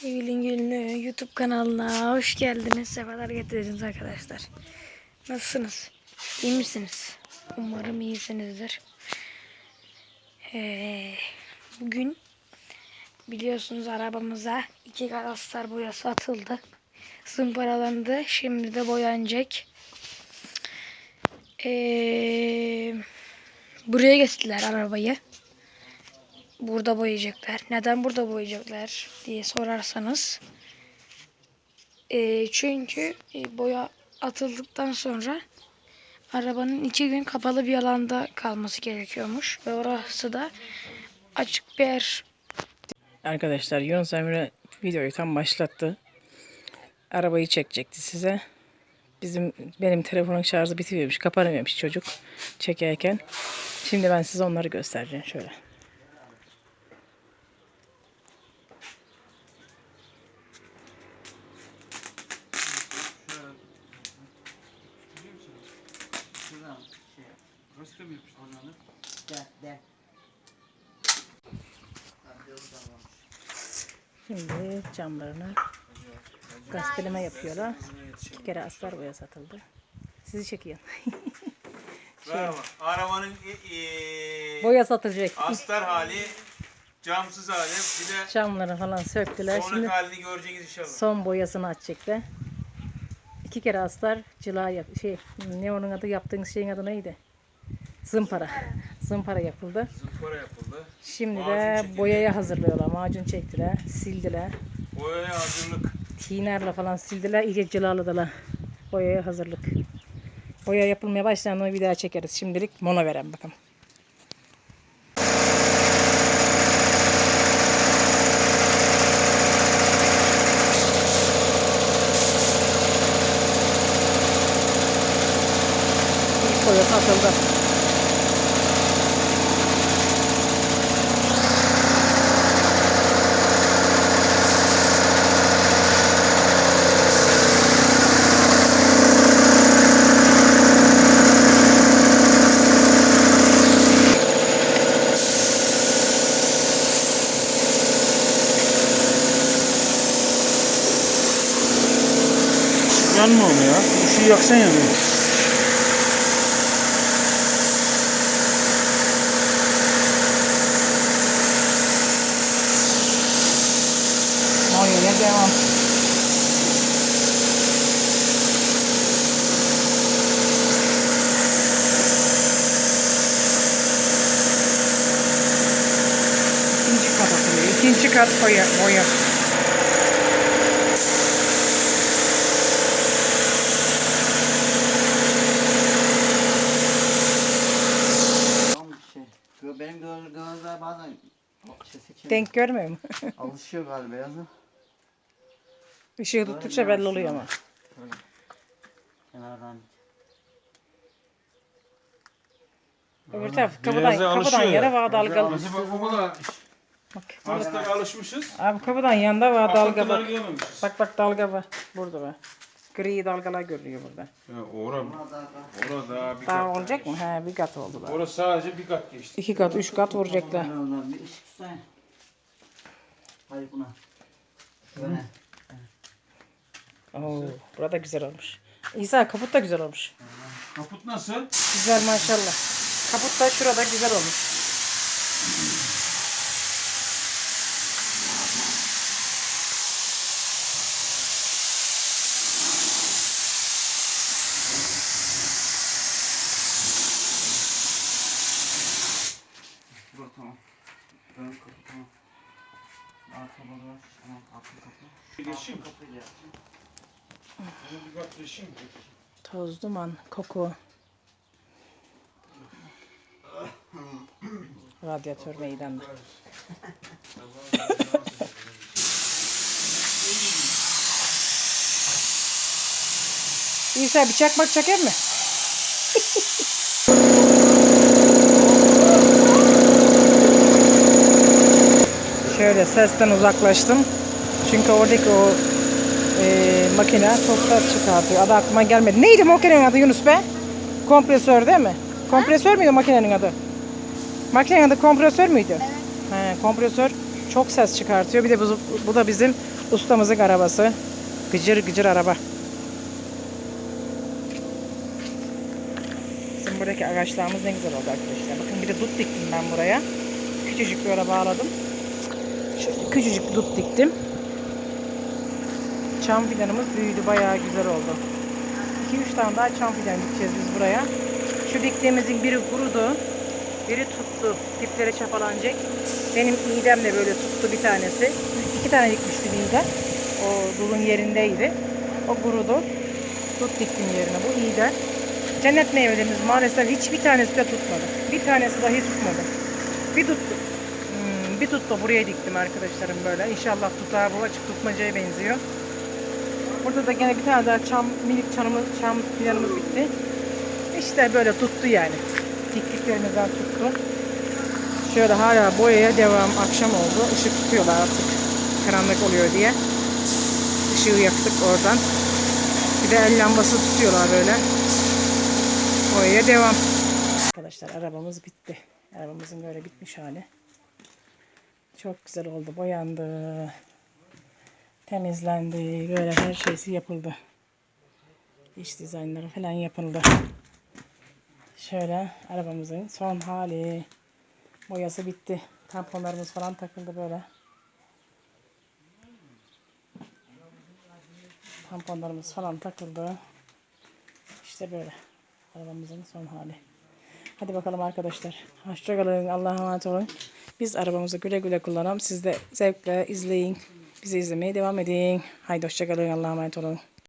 Sevgili Gül'ün YouTube kanalına hoş geldiniz. Sefalar getirdiniz arkadaşlar. Nasılsınız? İyi misiniz? Umarım iyisinizdir. Ee, bugün biliyorsunuz arabamıza iki kalastar boyası atıldı. Zımparalandı. Şimdi de boyanacak. Ee, buraya getirdiler arabayı burada boyayacaklar. Neden burada boyayacaklar diye sorarsanız. eee, çünkü e, boya atıldıktan sonra arabanın iki gün kapalı bir alanda kalması gerekiyormuş. Ve orası da açık bir yer. Arkadaşlar Yunus Emre videoyu tam başlattı. Arabayı çekecekti size. Bizim benim telefonun şarjı bitiyormuş. Kapanamamış çocuk çekerken. Şimdi ben size onları göstereceğim şöyle. Şimdi camlarına gasteleme yapıyorlar. İki kere astar boya satıldı. Sizi çekiyor. Bravo. Arabanın e, e, boya satılacak. astar hali, camsız hali, bir de Camları falan söktüler. sonraki Şimdi halini göreceğiz inşallah. son boyasını açacaklar. İki kere astar cila yap şey ne onun adı yaptığınız şeyin adı neydi? Zımpara. Zımpara yapıldı. Zımpara yapıldı. Şimdi Macun de çekildi. boyaya hazırlıyorlar. Macun çektiler, sildiler. Boyaya hazırlık. Tinerle falan sildiler. iyice cilaladılar. Boyaya hazırlık. Boya yapılmaya başlandığında bir daha çekeriz. Şimdilik mola veren bakalım. İlk boya Yanmıyor mu ya? Işığı yaksan yanıyor. Boyaya devam. İkinci kat atılıyor. İkinci kat boya. boya. Bazen seçim, Denk görmüyor mu? alışıyor galiba yazı. Işığı tuttukça belli oluyor ama. Kenardan. Öbür taraf kapıdan, kapıdan alışıyor yere var dalgalı. Biz bak o kadar Bak, hasta alışmışız. abi kapıdan yanda var dalga bak. görmemişiz. Bak bak dalga var. Burada var. Gri dalgalar görülüyor burada. Ya, ora? Orada bir Daha kat. olacak mı? He bir kat oldular. Orası sadece bir kat geçti. İki kat, üç kat vuracaklar. Oradan bir ışık tutsana. Hayır buna. Şöyle. Oo, burada güzel olmuş. İsa kaput da güzel olmuş. Kaput nasıl? Güzel maşallah. Kaput da şurada güzel olmuş. Kat geçeyim. Toz duman, koku. Radyatör meydanda. İsa bir çakmak çeker mi? Şöyle sesten uzaklaştım. Çünkü oradaki o e, makine ses çıkartıyor. Adı aklıma gelmedi. Neydi makinenin adı Yunus be? Kompresör değil mi? Kompresör müydü makinenin adı? Makinenin adı kompresör müydü? Evet. He, kompresör çok ses çıkartıyor. Bir de bu, bu da bizim Ustamızın arabası. Gıcır gıcır araba. Bizim buradaki ağaçlarımız ne güzel oldu arkadaşlar. Bakın bir de dut diktim ben buraya. Küçücük böyle bağladım. Şöyle küçücük dut diktim. Çam fidanımız büyüdü. Bayağı güzel oldu. 2-3 tane daha çam fidan dikeceğiz biz buraya. Şu diktiğimizin biri kurudu. Biri tuttu. Dipleri çapalanacak. Benim iğdem de böyle tuttu bir tanesi. İki tane dikmiştim iğde. O dulun yerindeydi. O kurudu. Tut diktim yerine. Bu iğde. Cennet meyvelerimiz maalesef hiçbir tanesi de tutmadı. Bir tanesi dahi tutmadı. Bir tuttu. Hmm, bir tuttu. Buraya diktim arkadaşlarım böyle. İnşallah tutar. Bu açık tutmacaya benziyor. Burada da gene bir tane daha çam, minik çamımız, çam fidanımız bitti. İşte böyle tuttu yani. Diktiklerimizden tuttu. Şöyle hala boyaya devam. Akşam oldu. Işık tutuyorlar artık. Karanlık oluyor diye. Işığı yaktık oradan. Bir de el lambası tutuyorlar böyle. Boyaya devam. Arkadaşlar arabamız bitti. Arabamızın böyle bitmiş hali. Çok güzel oldu. Boyandı. Temizlendi. Böyle her şeysi yapıldı. İç dizaynları falan yapıldı. Şöyle arabamızın son hali. Boyası bitti. Tamponlarımız falan takıldı böyle. Tamponlarımız falan takıldı. İşte böyle. Arabamızın son hali. Hadi bakalım arkadaşlar. Hoşçakalın. Allah'a emanet olun. Biz arabamızı güle güle kullanalım. Siz de zevkle izleyin. Bizi izlemeye devam edin. Haydi hoşçakalın. Allah'a emanet olun.